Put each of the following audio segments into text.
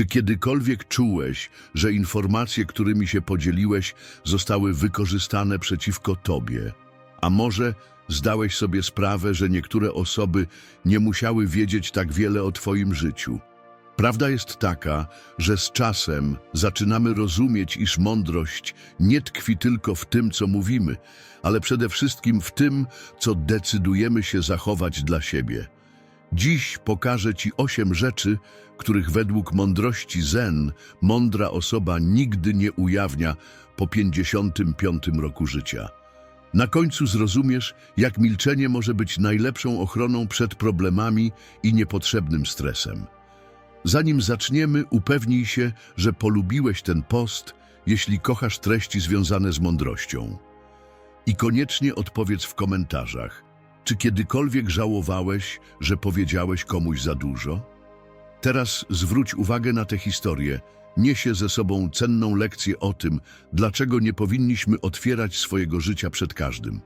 Czy kiedykolwiek czułeś, że informacje, którymi się podzieliłeś, zostały wykorzystane przeciwko tobie? A może zdałeś sobie sprawę, że niektóre osoby nie musiały wiedzieć tak wiele o twoim życiu? Prawda jest taka, że z czasem zaczynamy rozumieć, iż mądrość nie tkwi tylko w tym, co mówimy, ale przede wszystkim w tym, co decydujemy się zachować dla siebie. Dziś pokażę Ci osiem rzeczy, których według mądrości Zen mądra osoba nigdy nie ujawnia po 55 roku życia. Na końcu zrozumiesz, jak milczenie może być najlepszą ochroną przed problemami i niepotrzebnym stresem. Zanim zaczniemy, upewnij się, że polubiłeś ten post, jeśli kochasz treści związane z mądrością. I koniecznie odpowiedz w komentarzach, czy kiedykolwiek żałowałeś, że powiedziałeś komuś za dużo? Teraz zwróć uwagę na tę historię. Niesie ze sobą cenną lekcję o tym, dlaczego nie powinniśmy otwierać swojego życia przed każdym.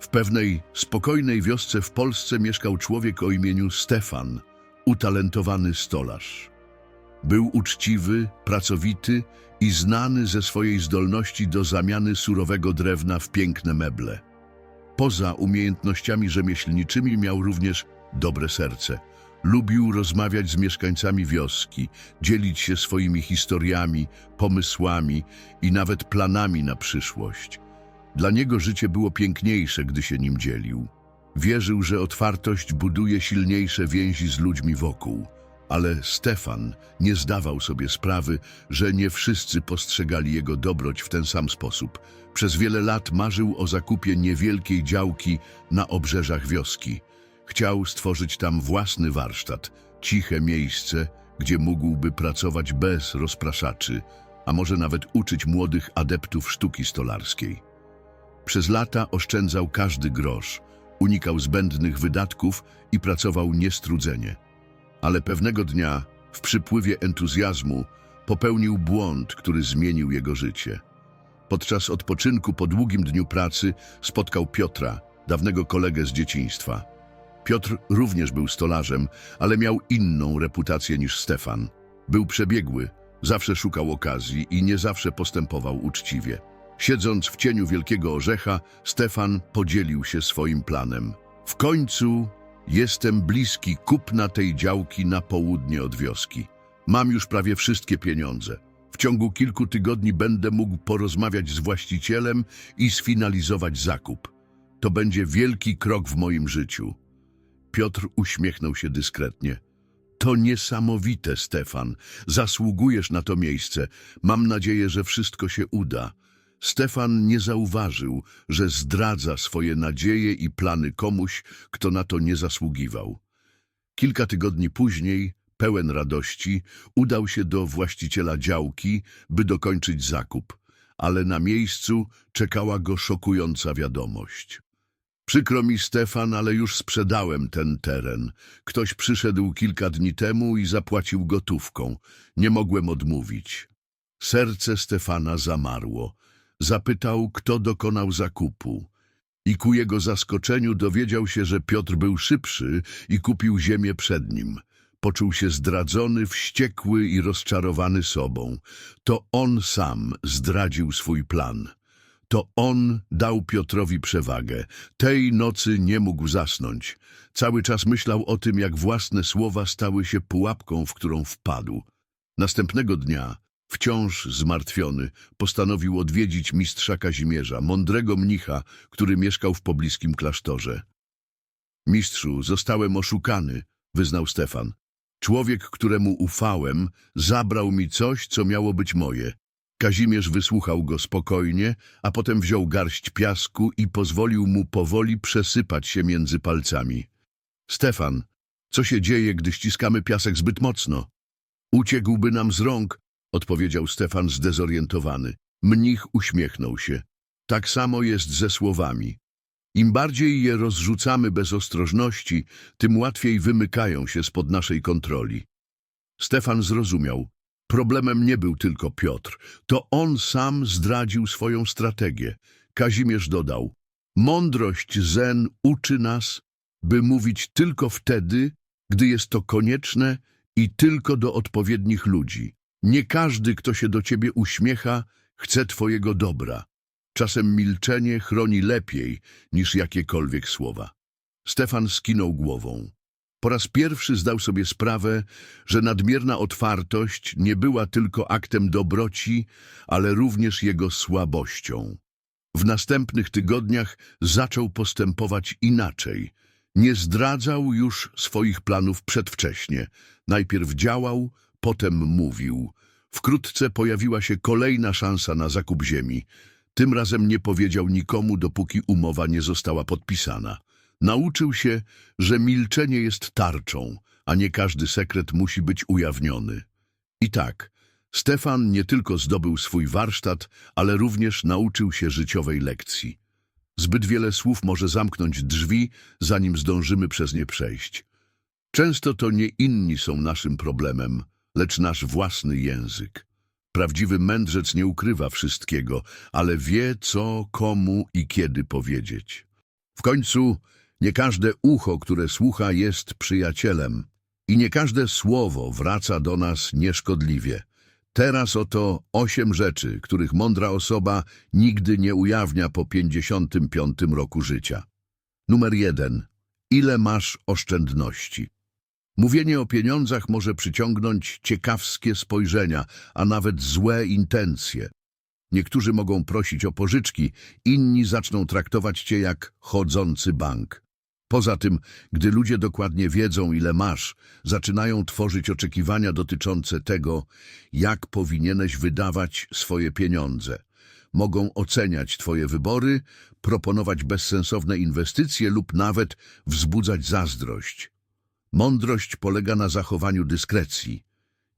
W pewnej spokojnej wiosce w Polsce mieszkał człowiek o imieniu Stefan, utalentowany stolarz. Był uczciwy, pracowity i znany ze swojej zdolności do zamiany surowego drewna w piękne meble. Poza umiejętnościami rzemieślniczymi miał również dobre serce. Lubił rozmawiać z mieszkańcami wioski, dzielić się swoimi historiami, pomysłami i nawet planami na przyszłość. Dla niego życie było piękniejsze, gdy się nim dzielił. Wierzył, że otwartość buduje silniejsze więzi z ludźmi wokół. Ale Stefan nie zdawał sobie sprawy, że nie wszyscy postrzegali jego dobroć w ten sam sposób. Przez wiele lat marzył o zakupie niewielkiej działki na obrzeżach wioski. Chciał stworzyć tam własny warsztat, ciche miejsce, gdzie mógłby pracować bez rozpraszaczy, a może nawet uczyć młodych adeptów sztuki stolarskiej. Przez lata oszczędzał każdy grosz, unikał zbędnych wydatków i pracował niestrudzenie. Ale pewnego dnia, w przypływie entuzjazmu, popełnił błąd, który zmienił jego życie. Podczas odpoczynku po długim dniu pracy spotkał Piotra, dawnego kolegę z dzieciństwa. Piotr również był stolarzem, ale miał inną reputację niż Stefan. Był przebiegły, zawsze szukał okazji i nie zawsze postępował uczciwie. Siedząc w cieniu wielkiego orzecha, Stefan podzielił się swoim planem. W końcu jestem bliski kupna tej działki na południe od wioski. Mam już prawie wszystkie pieniądze. W ciągu kilku tygodni będę mógł porozmawiać z właścicielem i sfinalizować zakup. To będzie wielki krok w moim życiu. Piotr uśmiechnął się dyskretnie. To niesamowite, Stefan. Zasługujesz na to miejsce. Mam nadzieję, że wszystko się uda. Stefan nie zauważył, że zdradza swoje nadzieje i plany komuś, kto na to nie zasługiwał. Kilka tygodni później, pełen radości, udał się do właściciela działki, by dokończyć zakup, ale na miejscu czekała go szokująca wiadomość. Przykro mi, Stefan, ale już sprzedałem ten teren. Ktoś przyszedł kilka dni temu i zapłacił gotówką. Nie mogłem odmówić. Serce Stefana zamarło. Zapytał, kto dokonał zakupu. I ku jego zaskoczeniu dowiedział się, że Piotr był szybszy i kupił ziemię przed nim. Poczuł się zdradzony, wściekły i rozczarowany sobą. To on sam zdradził swój plan. To on dał Piotrowi przewagę. Tej nocy nie mógł zasnąć. Cały czas myślał o tym, jak własne słowa stały się pułapką, w którą wpadł. Następnego dnia, wciąż zmartwiony, postanowił odwiedzić mistrza Kazimierza, mądrego mnicha, który mieszkał w pobliskim klasztorze. Mistrzu, zostałem oszukany, wyznał Stefan. Człowiek, któremu ufałem, zabrał mi coś, co miało być moje. Kazimierz wysłuchał go spokojnie, a potem wziął garść piasku i pozwolił mu powoli przesypać się między palcami. Stefan, co się dzieje, gdy ściskamy piasek zbyt mocno? Uciekłby nam z rąk, odpowiedział Stefan zdezorientowany. Mnich uśmiechnął się. Tak samo jest ze słowami. Im bardziej je rozrzucamy bez ostrożności, tym łatwiej wymykają się spod naszej kontroli. Stefan zrozumiał. Problemem nie był tylko Piotr. To on sam zdradził swoją strategię. Kazimierz dodał, mądrość zen uczy nas, by mówić tylko wtedy, gdy jest to konieczne I tylko do odpowiednich ludzi. Nie każdy, kto się do ciebie uśmiecha, chce twojego dobra. Czasem milczenie chroni lepiej niż jakiekolwiek słowa. Stefan skinął głową. Po raz pierwszy zdał sobie sprawę, że nadmierna otwartość nie była tylko aktem dobroci, ale również jego słabością. W następnych tygodniach zaczął postępować inaczej. Nie zdradzał już swoich planów przedwcześnie. Najpierw działał, potem mówił. Wkrótce pojawiła się kolejna szansa na zakup ziemi. Tym razem nie powiedział nikomu, dopóki umowa nie została podpisana. Nauczył się, że milczenie jest tarczą, a nie każdy sekret musi być ujawniony. I tak, Stefan nie tylko zdobył swój warsztat, ale również nauczył się życiowej lekcji. Zbyt wiele słów może zamknąć drzwi, zanim zdążymy przez nie przejść. Często to nie inni są naszym problemem, lecz nasz własny język. Prawdziwy mędrzec nie ukrywa wszystkiego, ale wie, co, komu i kiedy powiedzieć. W końcu nie każde ucho, które słucha, jest przyjacielem i nie każde słowo wraca do nas nieszkodliwie. Teraz oto osiem rzeczy, których mądra osoba nigdy nie ujawnia po 55 roku życia. Numer jeden. Ile masz oszczędności? Mówienie o pieniądzach może przyciągnąć ciekawskie spojrzenia, a nawet złe intencje. Niektórzy mogą prosić o pożyczki, inni zaczną traktować cię jak chodzący bank. Poza tym, gdy ludzie dokładnie wiedzą, ile masz, zaczynają tworzyć oczekiwania dotyczące tego, jak powinieneś wydawać swoje pieniądze. Mogą oceniać twoje wybory, proponować bezsensowne inwestycje lub nawet wzbudzać zazdrość. Mądrość polega na zachowaniu dyskrecji.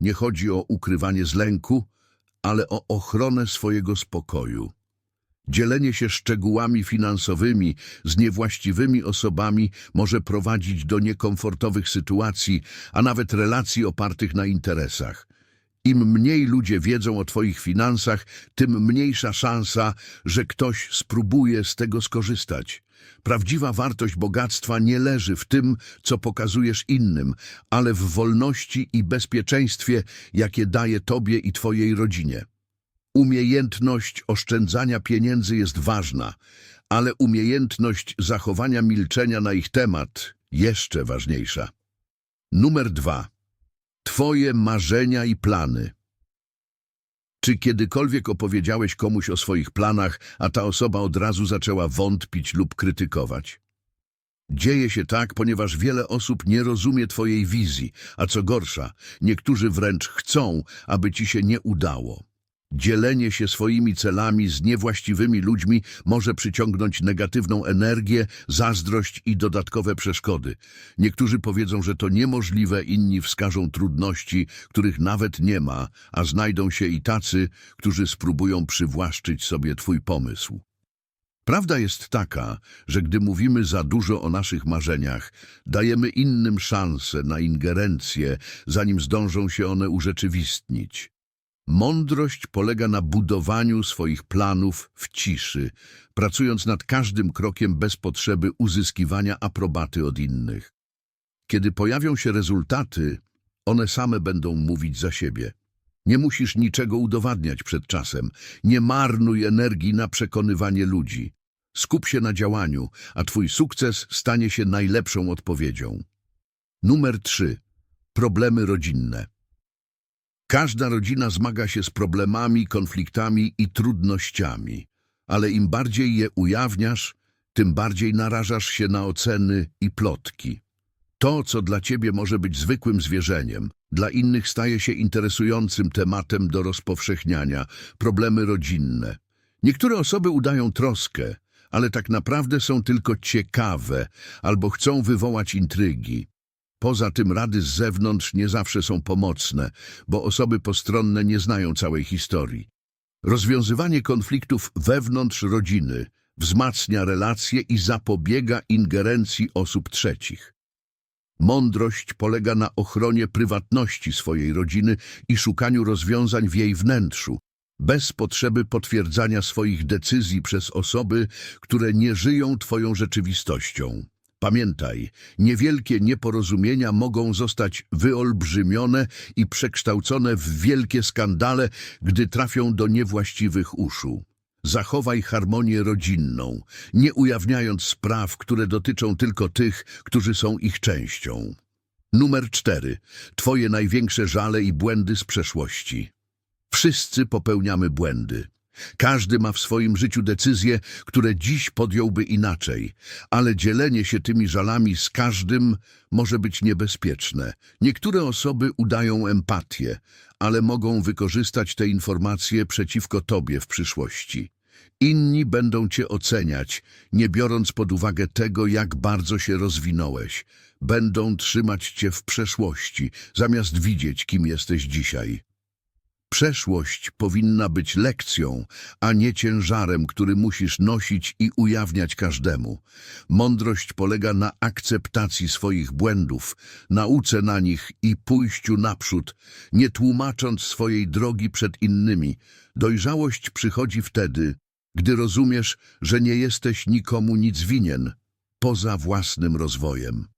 Nie chodzi o ukrywanie z lęku, ale o ochronę swojego spokoju. Dzielenie się szczegółami finansowymi z niewłaściwymi osobami może prowadzić do niekomfortowych sytuacji, a nawet relacji opartych na interesach. Im mniej ludzie wiedzą o Twoich finansach, tym mniejsza szansa, że ktoś spróbuje z tego skorzystać. Prawdziwa wartość bogactwa nie leży w tym, co pokazujesz innym, ale w wolności i bezpieczeństwie, jakie daje Tobie i Twojej rodzinie. Umiejętność oszczędzania pieniędzy jest ważna, ale umiejętność zachowania milczenia na ich temat jeszcze ważniejsza. Numer dwa. Twoje marzenia i plany. Czy kiedykolwiek opowiedziałeś komuś o swoich planach, a ta osoba od razu zaczęła wątpić lub krytykować? Dzieje się tak, ponieważ wiele osób nie rozumie Twojej wizji, a co gorsza, niektórzy wręcz chcą, aby Ci się nie udało. Dzielenie się swoimi celami z niewłaściwymi ludźmi może przyciągnąć negatywną energię, zazdrość i dodatkowe przeszkody. Niektórzy powiedzą, że to niemożliwe, inni wskażą trudności, których nawet nie ma, a znajdą się i tacy, którzy spróbują przywłaszczyć sobie twój pomysł. Prawda jest taka, że gdy mówimy za dużo o naszych marzeniach, dajemy innym szansę na ingerencję, zanim zdążą się one urzeczywistnić. Mądrość polega na budowaniu swoich planów w ciszy, pracując nad każdym krokiem bez potrzeby uzyskiwania aprobaty od innych. Kiedy pojawią się rezultaty, one same będą mówić za siebie. Nie musisz niczego udowadniać przed czasem. Nie marnuj energii na przekonywanie ludzi. Skup się na działaniu, a twój sukces stanie się najlepszą odpowiedzią. Numer 3. Problemy rodzinne. Każda rodzina zmaga się z problemami, konfliktami i trudnościami, ale im bardziej je ujawniasz, tym bardziej narażasz się na oceny i plotki. To, co dla ciebie może być zwykłym zwierzeniem, dla innych staje się interesującym tematem do rozpowszechniania, problemy rodzinne. Niektóre osoby udają troskę, ale tak naprawdę są tylko ciekawe albo chcą wywołać intrygi. Poza tym rady z zewnątrz nie zawsze są pomocne, bo osoby postronne nie znają całej historii. Rozwiązywanie konfliktów wewnątrz rodziny wzmacnia relacje i zapobiega ingerencji osób trzecich. Mądrość polega na ochronie prywatności swojej rodziny i szukaniu rozwiązań w jej wnętrzu, bez potrzeby potwierdzania swoich decyzji przez osoby, które nie żyją Twoją rzeczywistością. Pamiętaj, niewielkie nieporozumienia mogą zostać wyolbrzymione i przekształcone w wielkie skandale, gdy trafią do niewłaściwych uszu. Zachowaj harmonię rodzinną, nie ujawniając spraw, które dotyczą tylko tych, którzy są ich częścią. Numer cztery. Twoje największe żale i błędy z przeszłości. Wszyscy popełniamy błędy. Każdy ma w swoim życiu decyzje, które dziś podjąłby inaczej, ale dzielenie się tymi żalami z każdym może być niebezpieczne. Niektóre osoby udają empatię, ale mogą wykorzystać te informacje przeciwko tobie w przyszłości. Inni będą cię oceniać, nie biorąc pod uwagę tego, jak bardzo się rozwinąłeś. Będą trzymać cię w przeszłości, zamiast widzieć, kim jesteś dzisiaj. Przeszłość powinna być lekcją, a nie ciężarem, który musisz nosić i ujawniać każdemu. Mądrość polega na akceptacji swoich błędów, nauce na nich i pójściu naprzód, nie tłumacząc swojej drogi przed innymi. Dojrzałość przychodzi wtedy, gdy rozumiesz, że nie jesteś nikomu nic winien, poza własnym rozwojem.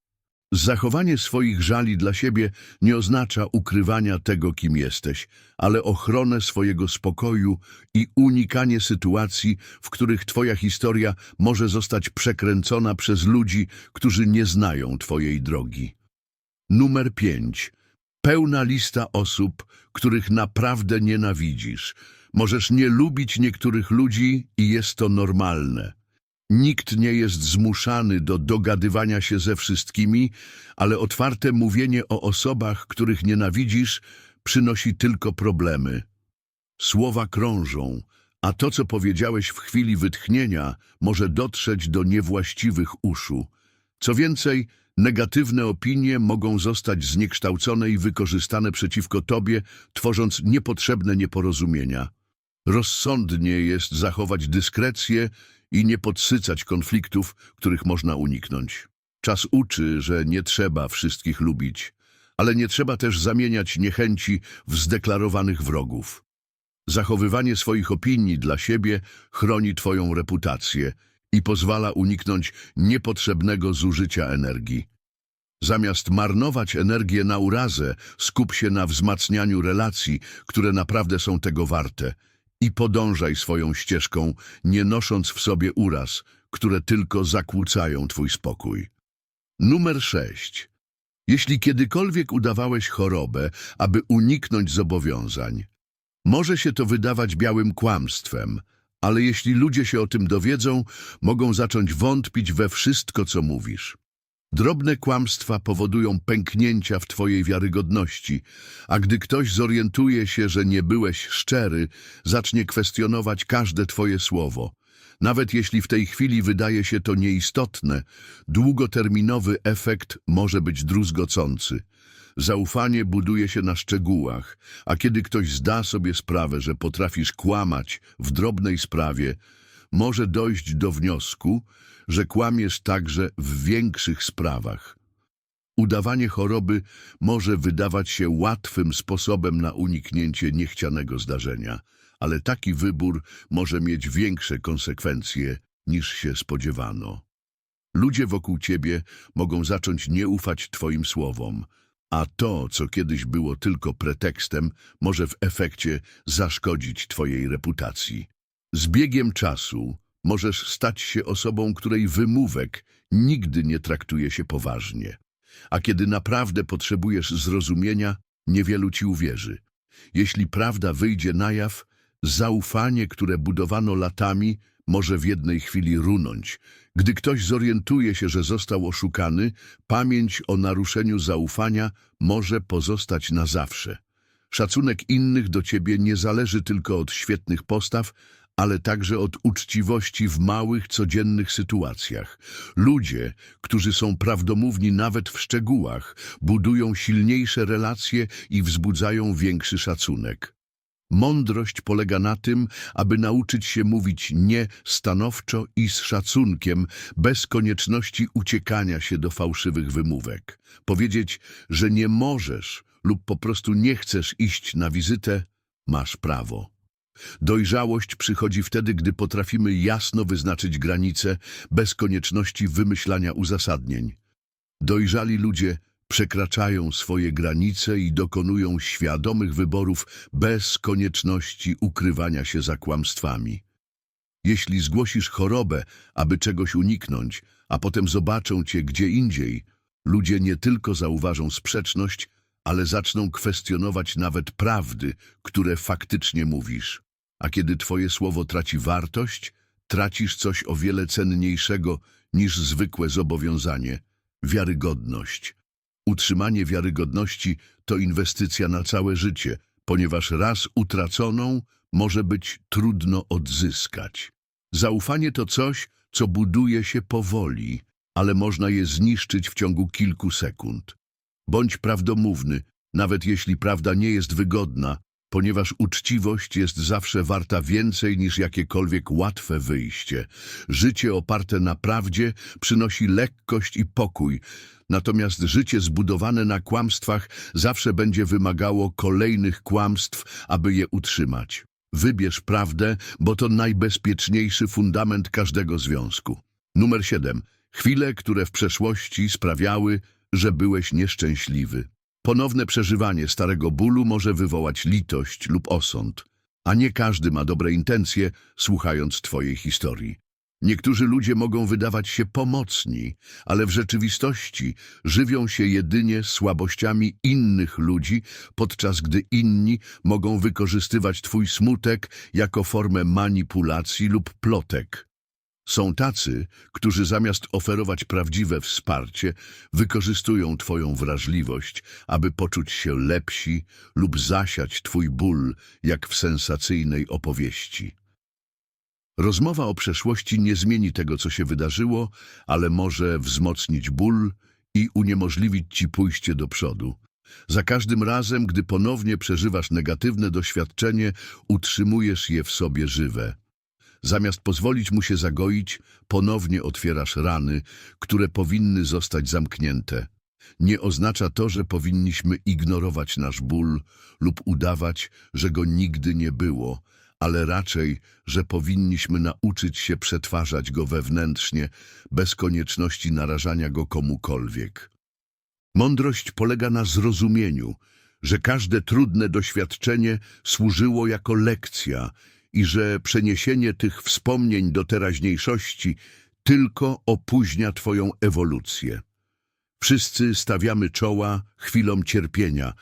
Zachowanie swoich żali dla siebie nie oznacza ukrywania tego, kim jesteś, ale ochronę swojego spokoju i unikanie sytuacji, w których Twoja historia może zostać przekręcona przez ludzi, którzy nie znają Twojej drogi. Numer 5. Pełna lista osób, których naprawdę nienawidzisz. Możesz nie lubić niektórych ludzi i jest to normalne. Nikt nie jest zmuszany do dogadywania się ze wszystkimi, ale otwarte mówienie o osobach, których nienawidzisz, przynosi tylko problemy. Słowa krążą, a to, co powiedziałeś w chwili wytchnienia, może dotrzeć do niewłaściwych uszu. Co więcej, negatywne opinie mogą zostać zniekształcone i wykorzystane przeciwko tobie, tworząc niepotrzebne nieporozumienia. Rozsądnie jest zachować dyskrecję i nie podsycać konfliktów, których można uniknąć. Czas uczy, że nie trzeba wszystkich lubić, ale nie trzeba też zamieniać niechęci w zdeklarowanych wrogów. Zachowywanie swoich opinii dla siebie chroni Twoją reputację i pozwala uniknąć niepotrzebnego zużycia energii. Zamiast marnować energię na urazę, skup się na wzmacnianiu relacji, które naprawdę są tego warte i podążaj swoją ścieżką, nie nosząc w sobie uraz, które tylko zakłócają Twój spokój. Numer 6. Jeśli kiedykolwiek udawałeś chorobę, aby uniknąć zobowiązań, może się to wydawać białym kłamstwem, ale jeśli ludzie się o tym dowiedzą, mogą zacząć wątpić we wszystko, co mówisz. Drobne kłamstwa powodują pęknięcia w twojej wiarygodności, a gdy ktoś zorientuje się, że nie byłeś szczery, zacznie kwestionować każde twoje słowo. Nawet jeśli w tej chwili wydaje się to nieistotne, długoterminowy efekt może być druzgocący. Zaufanie buduje się na szczegółach, a kiedy ktoś zda sobie sprawę, że potrafisz kłamać w drobnej sprawie, może dojść do wniosku, że kłamiesz także w większych sprawach. Udawanie choroby może wydawać się łatwym sposobem na uniknięcie niechcianego zdarzenia, ale taki wybór może mieć większe konsekwencje niż się spodziewano. Ludzie wokół ciebie mogą zacząć nie ufać twoim słowom, a to, co kiedyś było tylko pretekstem, może w efekcie zaszkodzić twojej reputacji. Z biegiem czasu możesz stać się osobą, której wymówek nigdy nie traktuje się poważnie. A kiedy naprawdę potrzebujesz zrozumienia, niewielu ci uwierzy. Jeśli prawda wyjdzie na jaw, zaufanie, które budowano latami, może w jednej chwili runąć. Gdy ktoś zorientuje się, że został oszukany, pamięć o naruszeniu zaufania może pozostać na zawsze. Szacunek innych do ciebie nie zależy tylko od świetnych postaw, ale także od uczciwości w małych, codziennych sytuacjach. Ludzie, którzy są prawdomówni nawet w szczegółach, budują silniejsze relacje i wzbudzają większy szacunek. Mądrość polega na tym, aby nauczyć się mówić nie stanowczo i z szacunkiem, bez konieczności uciekania się do fałszywych wymówek. Powiedzieć, że nie możesz lub po prostu nie chcesz iść na wizytę, masz prawo. Dojrzałość przychodzi wtedy, gdy potrafimy jasno wyznaczyć granice, bez konieczności wymyślania uzasadnień. Dojrzali ludzie przekraczają swoje granice i dokonują świadomych wyborów bez konieczności ukrywania się za kłamstwami. Jeśli zgłosisz chorobę, aby czegoś uniknąć, a potem zobaczą cię gdzie indziej, ludzie nie tylko zauważą sprzeczność, ale zaczną kwestionować nawet prawdy, które faktycznie mówisz. A kiedy twoje słowo traci wartość, tracisz coś o wiele cenniejszego niż zwykłe zobowiązanie wiarygodność. Utrzymanie wiarygodności to inwestycja na całe życie, ponieważ raz utraconą może być trudno odzyskać. Zaufanie to coś, co buduje się powoli, ale można je zniszczyć w ciągu kilku sekund. Bądź prawdomówny, nawet jeśli prawda nie jest wygodna, ponieważ uczciwość jest zawsze warta więcej niż jakiekolwiek łatwe wyjście. Życie oparte na prawdzie przynosi lekkość i pokój, natomiast życie zbudowane na kłamstwach zawsze będzie wymagało kolejnych kłamstw, aby je utrzymać. Wybierz prawdę, bo to najbezpieczniejszy fundament każdego związku. Numer 7. Chwile, które w przeszłości sprawiały, że byłeś nieszczęśliwy. Ponowne przeżywanie starego bólu może wywołać litość lub osąd, a nie każdy ma dobre intencje, słuchając Twojej historii. Niektórzy ludzie mogą wydawać się pomocni, ale w rzeczywistości żywią się jedynie słabościami innych ludzi, podczas gdy inni mogą wykorzystywać Twój smutek jako formę manipulacji lub plotek. Są tacy, którzy zamiast oferować prawdziwe wsparcie, wykorzystują Twoją wrażliwość, aby poczuć się lepsi lub zasiać Twój ból, jak w sensacyjnej opowieści. Rozmowa o przeszłości nie zmieni tego, co się wydarzyło, ale może wzmocnić ból i uniemożliwić Ci pójście do przodu. Za każdym razem, gdy ponownie przeżywasz negatywne doświadczenie, utrzymujesz je w sobie żywe. Zamiast pozwolić mu się zagoić, ponownie otwierasz rany, które powinny zostać zamknięte. Nie oznacza to, że powinniśmy ignorować nasz ból lub udawać, że go nigdy nie było, ale raczej, że powinniśmy nauczyć się przetwarzać go wewnętrznie, bez konieczności narażania go komukolwiek. Mądrość polega na zrozumieniu, że każde trudne doświadczenie służyło jako lekcja i że przeniesienie tych wspomnień do teraźniejszości tylko opóźnia Twoją ewolucję. Wszyscy stawiamy czoła chwilom cierpienia,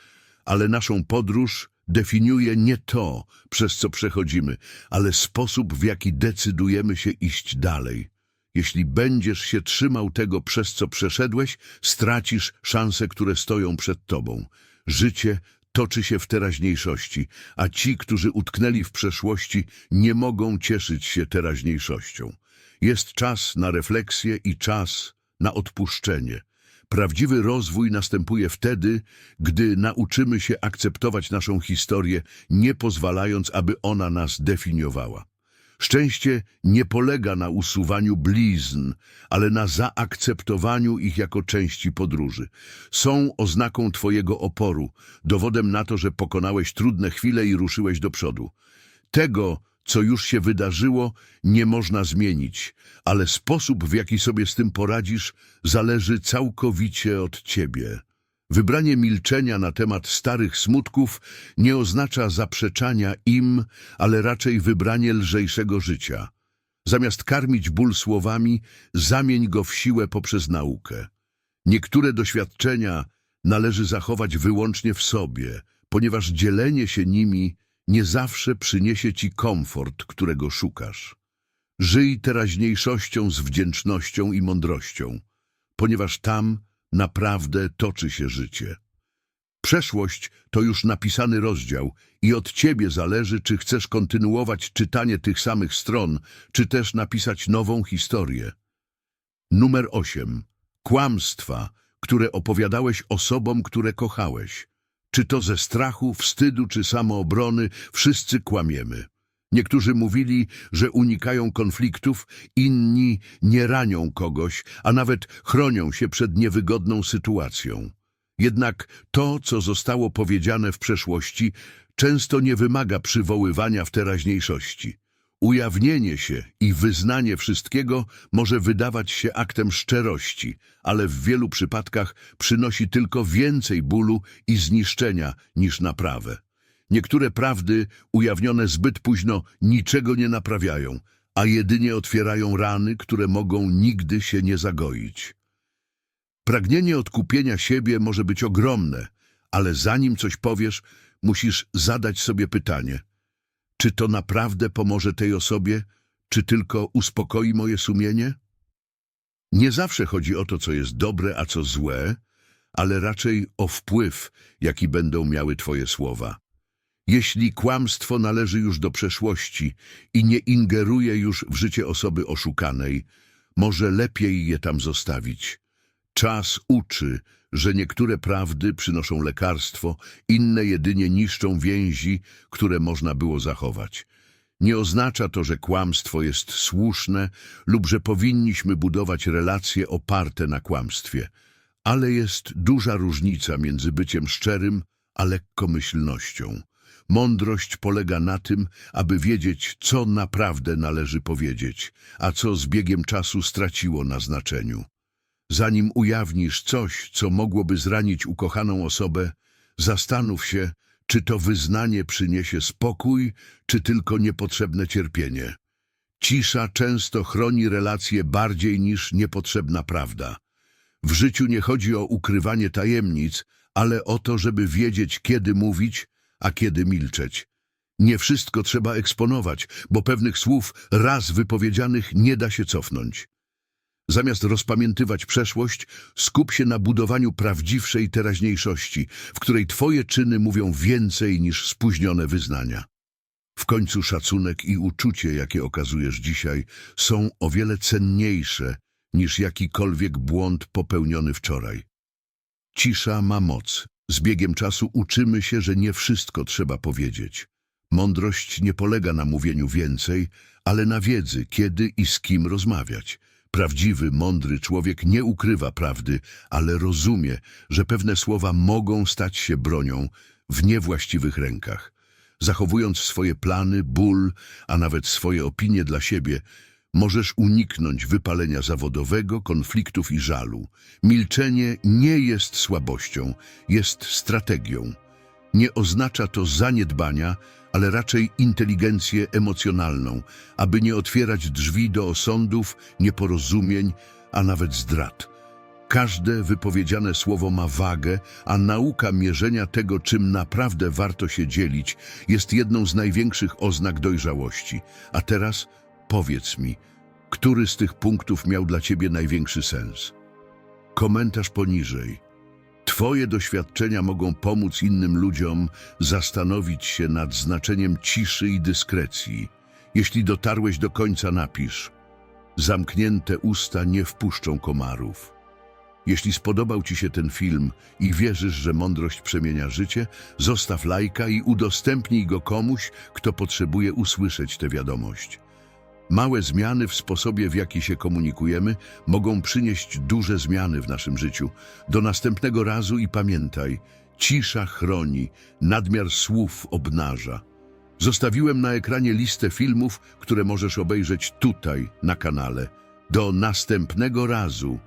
ale naszą podróż definiuje nie to, przez co przechodzimy, ale sposób, w jaki decydujemy się iść dalej. Jeśli będziesz się trzymał tego, przez co przeszedłeś, stracisz szanse, które stoją przed tobą. Życie toczy się w teraźniejszości, a ci, którzy utknęli w przeszłości, nie mogą cieszyć się teraźniejszością. Jest czas na refleksję i czas na odpuszczenie. Prawdziwy rozwój następuje wtedy, gdy nauczymy się akceptować naszą historię, nie pozwalając, aby ona nas definiowała. Szczęście nie polega na usuwaniu blizn, ale na zaakceptowaniu ich jako części podróży. Są oznaką Twojego oporu, dowodem na to, że pokonałeś trudne chwile i ruszyłeś do przodu. Tego, co już się wydarzyło, nie można zmienić, ale sposób, w jaki sobie z tym poradzisz, zależy całkowicie od Ciebie. Wybranie milczenia na temat starych smutków nie oznacza zaprzeczania im, ale raczej wybranie lżejszego życia. Zamiast karmić ból słowami, zamień go w siłę poprzez naukę. Niektóre doświadczenia należy zachować wyłącznie w sobie, ponieważ dzielenie się nimi nie zawsze przyniesie ci komfort, którego szukasz. Żyj teraźniejszością z wdzięcznością i mądrością, ponieważ tam naprawdę toczy się życie. Przeszłość to już napisany rozdział i od ciebie zależy, czy chcesz kontynuować czytanie tych samych stron, czy też napisać nową historię. Numer 8. Kłamstwa, które opowiadałeś osobom, które kochałeś. Czy to ze strachu, wstydu czy samoobrony, wszyscy kłamiemy. Niektórzy mówili, że unikają konfliktów, inni nie ranią kogoś, a nawet chronią się przed niewygodną sytuacją. Jednak to, co zostało powiedziane w przeszłości, często nie wymaga przywoływania w teraźniejszości. Ujawnienie się i wyznanie wszystkiego może wydawać się aktem szczerości, ale w wielu przypadkach przynosi tylko więcej bólu i zniszczenia niż naprawę. Niektóre prawdy ujawnione zbyt późno niczego nie naprawiają, a jedynie otwierają rany, które mogą nigdy się nie zagoić. Pragnienie odkupienia siebie może być ogromne, ale zanim coś powiesz, musisz zadać sobie pytanie – czy to naprawdę pomoże tej osobie, czy tylko uspokoi moje sumienie? Nie zawsze chodzi o to, co jest dobre, a co złe, ale raczej o wpływ, jaki będą miały Twoje słowa. Jeśli kłamstwo należy już do przeszłości i nie ingeruje już w życie osoby oszukanej, może lepiej je tam zostawić. Czas uczy, że niektóre prawdy przynoszą lekarstwo, inne jedynie niszczą więzi, które można było zachować. Nie oznacza to, że kłamstwo jest słuszne lub że powinniśmy budować relacje oparte na kłamstwie, ale jest duża różnica między byciem szczerym a lekkomyślnością. Mądrość polega na tym, aby wiedzieć, co naprawdę należy powiedzieć, a co z biegiem czasu straciło na znaczeniu. Zanim ujawnisz coś, co mogłoby zranić ukochaną osobę, zastanów się, czy to wyznanie przyniesie spokój, czy tylko niepotrzebne cierpienie. Cisza często chroni relacje bardziej niż niepotrzebna prawda. W życiu nie chodzi o ukrywanie tajemnic, ale o to, żeby wiedzieć, kiedy mówić, a kiedy milczeć. Nie wszystko trzeba eksponować, bo pewnych słów raz wypowiedzianych nie da się cofnąć. Zamiast rozpamiętywać przeszłość, skup się na budowaniu prawdziwszej teraźniejszości, w której twoje czyny mówią więcej niż spóźnione wyznania. W końcu szacunek i uczucie, jakie okazujesz dzisiaj, są o wiele cenniejsze niż jakikolwiek błąd popełniony wczoraj. Cisza ma moc. Z biegiem czasu uczymy się, że nie wszystko trzeba powiedzieć. Mądrość nie polega na mówieniu więcej, ale na wiedzy, kiedy i z kim rozmawiać. Prawdziwy, mądry człowiek nie ukrywa prawdy, ale rozumie, że pewne słowa mogą stać się bronią w niewłaściwych rękach. Zachowując swoje plany, ból, a nawet swoje opinie dla siebie, możesz uniknąć wypalenia zawodowego, konfliktów i żalu. Milczenie nie jest słabością, jest strategią. Nie oznacza to zaniedbania, ale raczej inteligencję emocjonalną, aby nie otwierać drzwi do osądów, nieporozumień, a nawet zdrad. Każde wypowiedziane słowo ma wagę, a nauka mierzenia tego, czym naprawdę warto się dzielić, jest jedną z największych oznak dojrzałości. A teraz powiedz mi, który z tych punktów miał dla Ciebie największy sens? Komentarz poniżej. Twoje doświadczenia mogą pomóc innym ludziom zastanowić się nad znaczeniem ciszy i dyskrecji. Jeśli dotarłeś do końca, napisz Zamknięte usta nie wpuszczą komarów. Jeśli spodobał Ci się ten film i wierzysz, że mądrość przemienia życie, zostaw lajka i udostępnij go komuś, kto potrzebuje usłyszeć tę wiadomość. Małe zmiany w sposobie, w jaki się komunikujemy, mogą przynieść duże zmiany w naszym życiu. Do następnego razu i pamiętaj, cisza chroni, nadmiar słów obnaża. Zostawiłem na ekranie listę filmów, które możesz obejrzeć tutaj, na kanale. Do następnego razu.